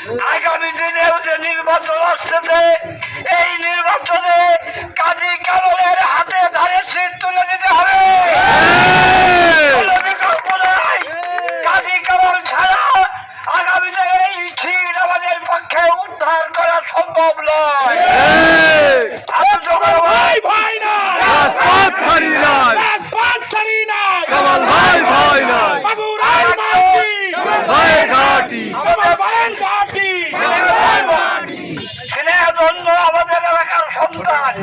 আগামী দিনে যে নির্বাচন আসতেছে এই নির্বাচনে কাজী কামলের হাতে ধারে সিট তুলে দিতে হবে। এই আমাদের পক্ষে উদ্ধার করা সম্ভব নয়। ভাই ভাই না!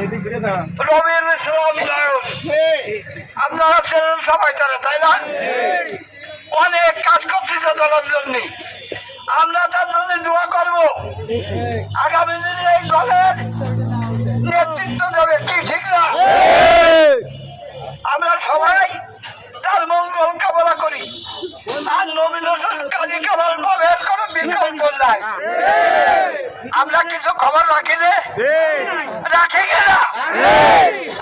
রবির ইসলাম নায়ক আপনারা ছিলেন সবাই তারা তাই না? অনেক কাজ করতেছে দলের জন্য। আমরা তার জন্য দোয়া করব। আগামী দিনে এই দলের নেতৃত্ব দেবে, কি ঠিক না? আমরা সবাই তার মঙ্গল কামনা করি। আর নমিনেশন কাজী কামাল পাবেন কোনো বিকল্প নাই। আমরা কিছু খবর রাখি যে? রাখি কিনা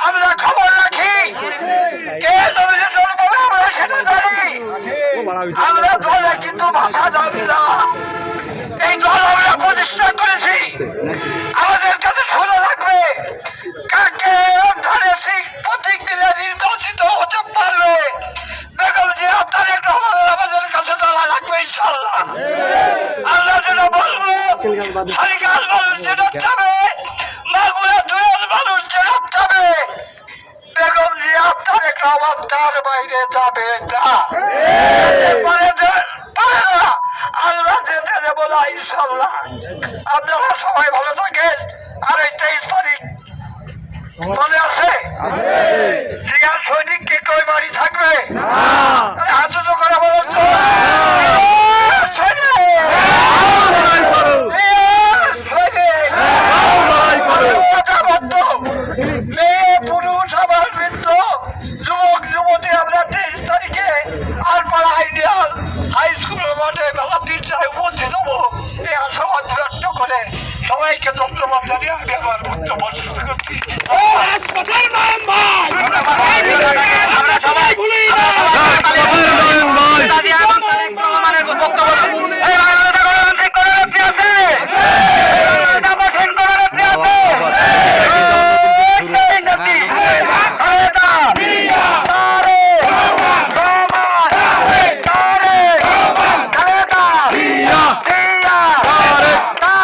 আমরা খবর রাখি। কে নমিনেশন পাবে আমরা সেটা জানি। আমরা দলে কিন্তু ভাষা জানি না। এই দল আমরা প্রতিষ্ঠা করেছি। আমাদের কাছে শোনা রাখবে কাকে ধরে ঠিক প্রতীক দিলে নির্বাচিত হতে পারবে? বেগম জিয়া তারেক রহমান আমাদের কাছে ধরা রাখবে ইনশাল্লাহ মানুষ যেন যাবে বেগম জিয়া তারেক রহমান তার বাইরে যাবে না। আমরা যেতে দেবো না ইনশাল্লাহ আপনারা সবাই ভালো থাকেন। আর এই তেইশ তারিখ মনে আছে? জিয়ার সৈনিক কি কই বাড়ি থাকবে? করে। সবাইকে দপ্তর মধ্যে নিয়ে আমি আমার বক্তব্য করছি।